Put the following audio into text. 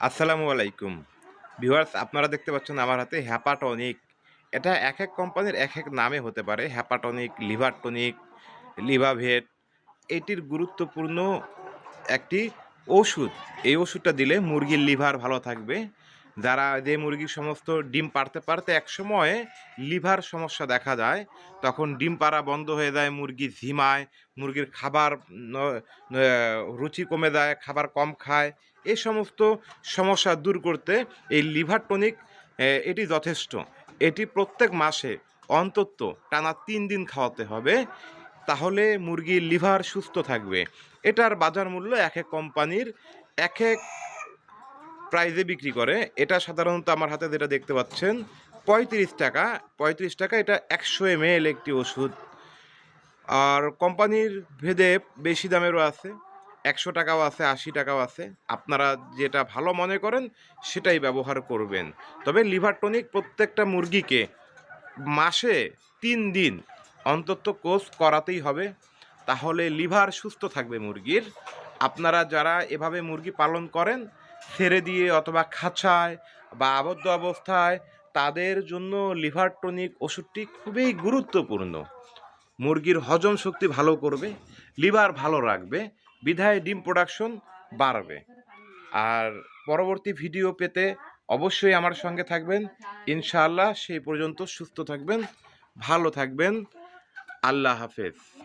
আসসালামু আলাইকুম। ভিউয়ার্স, আপনারা দেখতে পাচ্ছেন আমার হাতে হ্যাপাটনিক এটা এক এক কোম্পানির এক এক নামে হতে পারে। হ্যাপাটনিক লিভারটনিক লিভাভেট এটির গুরুত্বপূর্ণ একটি ওষুধ। এই ওষুধটা দিলে মুরগির লিভার ভালো থাকবে। যারা যে মুরগির সমস্ত ডিম পারতে পারতে একসময় লিভার সমস্যা দেখা যায়, তখন ডিম পাড়া বন্ধ হয়ে যায়, মুরগি ঝিমায়, মুরগির খাবার রুচি কমে যায়, খাবার কম খায়। এই সমস্ত সমস্যা দূর করতে এই লিভার টনিক এটি যথেষ্ট। এটি প্রত্যেক মাসে অন্তত টানা তিন দিন খাওয়াতে হবে, তাহলে মুরগির লিভার সুস্থ থাকবে। এটার বাজার মূল্য এক এক কোম্পানির এক এক প্রাইজে বিক্রি করে, এটা সাধারণত আমার হাতে যেটা দেখতে পাচ্ছেন, পঁয়ত্রিশ টাকা। পঁয়ত্রিশ টাকা এটা একশো এম একটি ওষুধ। আর কোম্পানির ভেদে বেশি দামেরও আছে, একশো টাকাও আছে, আশি টাকাও আছে। আপনারা যেটা ভালো মনে করেন, সেটাই ব্যবহার করবেন। তবে লিভার টনিক প্রত্যেকটা মুরগিকে মাসে তিন দিন অন্তত কোর্স করাতেই হবে, তাহলে লিভার সুস্থ থাকবে মুরগির। আপনারা যারা এভাবে মুরগি পালন করেন ছেড়ে দিয়ে অথবা খাঁচায় বা আবদ্ধ অবস্থায় তাদের জন্য লিভার টনিক ওষুধটি খুবই গুরুত্বপূর্ণ। মুরগির হজম শক্তি ভালো করবে, লিভার ভালো রাখবে, বিধায় ডিম প্রোডাকশন বাড়বে। আর পরবর্তী ভিডিও পেতে অবশ্যই আমার সঙ্গে থাকবেন। ইনশাআল্লাহ সেই পর্যন্ত সুস্থ থাকবেন, ভালো থাকবেন। আল্লাহ হাফেজ।